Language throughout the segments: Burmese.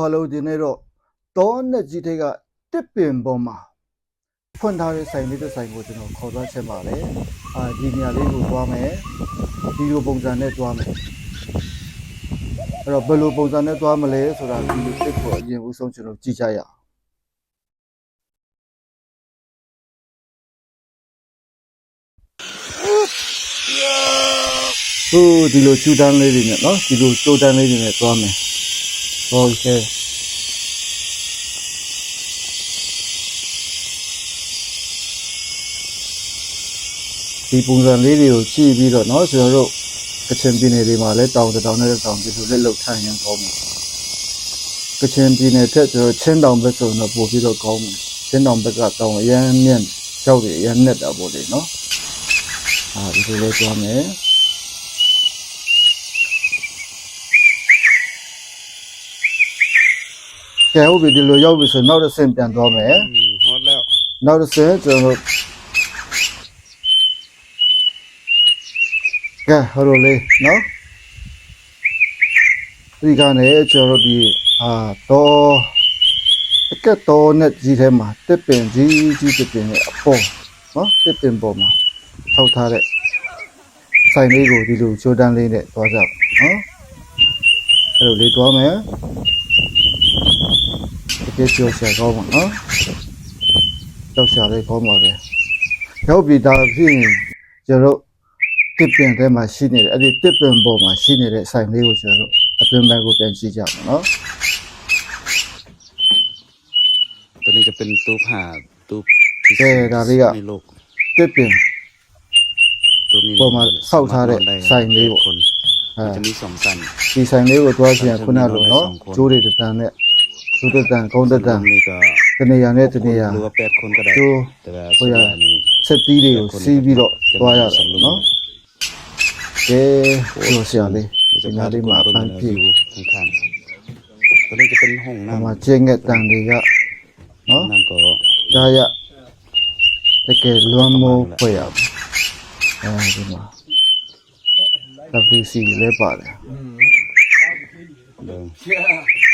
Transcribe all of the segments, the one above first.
ဟယ်လိုဒီနေ့တော့တောနဲ့ကြီးထိတ်ကတစ်ပင်ပေါ်မှာဖွင့်ထားတဲ့ဆိုင်လေးတစ်ဆိုင်ကိုကျွန်တော်ခေါ်သွားချက်ပါတယ်အာဒီနေရာလေးကိုသွားမယ်ဒီလိုပုံစံနဲ့သွားမယ်အဲ့တော့ဘယ်လိုပုံစံနဲ့သွားမလဲဆိုတာဒီလိုတစ်ကိုအရင်ဦးဆုံးကျွန်တော်ကြည့်ကြရအောင်ဟိုဒီလိုချူတန်းလေးတွေနဲ့เนาะဒီလိုတိုးတန်းလေးတွေနဲ့သွားမယ် ဟုတ်ကဲ့ ဒီပုံစံလေးတွေကိုကြည့်ပြီးတော့เนาะကျွန်တော်တို့ကချင်ပြည်နယ်တွေမှာလည်းတောင်တစ်တောင်နဲ့တစ်တောင်ဒီလိုလက်လုံထိုင်ရင်ကောင်းမယ်ကချင်ပြည်နယ်ထက်ကျွန်တော်ချင်းတောင်ဘက်ဆိုတော့ပို့ပြီးတော့ကောင်းမယ်ချင်းတောင်ဘက်ကတောင်အရန်မြင့်ကြောက်တွေအရန်နဲ့တာပေါ့လေเนาะအာဒီလိုလေးသွားမယ် ကဲဟုတ်ပြီဒီလိုရောက်ပြီဆိုနောက်တစ်ဆင့်ပြန်သွားမယ် อืมฮอตแล้ว နောက်တစ်ဆင့်ကျွန်တော်တို့ကဲဟိုလိုလေးနော်ဒီကနေကျွန်တော်တို့ဒီအာတော့အကက်တော်နဲ့ကြီးထဲမှာတစ်ပင်ကြီးကြီးတစ်ပင်နဲ့အပေါ်နော်တစ်ပင်ပေါ်မှာထောက်ထားတဲ့ဆိုင်လေးကိုဒီလိုချိုးတန်းလေးနဲ့သွားကြပါနော်အဲ့လိုလေးသွားမယ်တ ကယ်ကြောက်စရာကောင်းပါနော် တောက်ရှာလေးကောင်းပါပဲရောက်ပြီဒါဖြစ်ရင်ကျွန်တော်တို့တစ်ပင်ထဲမှာရှိနေတဲ့အဲ့ဒီတစ်ပင်ပေါ်မှာရှိနေတဲ့ဆိုင်လေးကိုကျွန်တော်တို့အတွင်းဘက်ကိုပြန်ကြည့်ကြမှာနော် ตัวนี้จะเป็นตู้ผ่าตู้ที่ ကဲဒါလေးက ในโลก တစ်ပင် ตู้นี้ ပေါ်မှာဆောက်ထားတဲ့ဆိုင်လေးပေါ့ คน အဲ มันจะมีสองสัน ဒီဆိုင်လေးကိုတွားချင်ခုနလိုနော်ကျိုးတွေတစ်တ န်နဲ့ကျိုးတစ်တန်ကုန်းတစ်တန် นี่ก็ တနေရာနဲ့တနေရာ หรือว่าแปดคนก็ได้ ကျိုး แต่ว่า ဟိုရ ตัวนี้ ဆက်တီးတွေကိုစီးပြီးတော့တွားရတာပေါ့နော်ကဲပြောစရာလေး เดี๋ยว ဒီ จะ နာ พา လေးမှာအပန်း ไป ပြည့် ดูข้างๆตัวนี้จะเป็นห้อง ဟို น้ำ မှာကျင်းငက်တန်တွေကနော် น้ำก็ ဒါရတကယ်လွမ်းမိုးဖွဲ့ရအောင်အဲဒီမှာ WC လည်းပါတယ် เดิม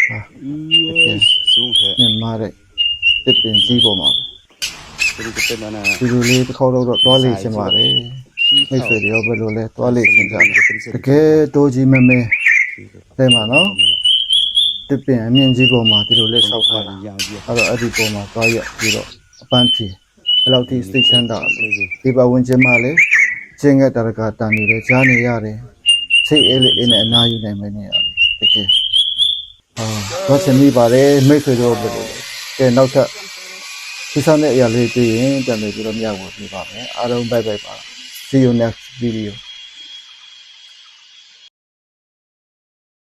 ဟာပြင်ဆုံးခဲ့မြန်မာတဲ့တစ်ပင်ကြီးပေါ်မှာပဲဒီကတက်လာနာဒီလိုလေးတစ်ခေါက်တော့တော့လေးရှင်ပါတယ်မိတ်ဆွေတွေရောဘယ်လိုလဲတော့လေးရှင်ကြတကယ်တိုးကြီးမမဲတဲမှာနော်တစ်ပင်အမြင့်ကြီးပေါ်မှာဒီလိုလေးဆောက်ထားတာအဲ့တော့အဲ့ဒီပေါ်မှာသွားရက်ပြီးတော့အပန်းဖြေဘယ်လောက်ထိစိတ်ချမ်းသာဒီပါဝင်ခြင်းမှလည်းခြင်းကတရကတန်နေတဲ့ကြားနေရတယ်စိတ်အေးလေးအင်းနဲ့အနာယူနိုင်မယ်နေရတယ်တကယ် တော့ချင်မိပါတယ်မိတ်ဆွေတို့ဘယ်လိုလဲကဲနောက်ထပ်ဒီဆောင်တဲ့အရာလေးတွေ့ရင်ပြန်လည်ပြီးတော့မြောက်ဖို့ပြပါမယ်အားလုံးဘိုက်ဘိုက်ပါ see you next video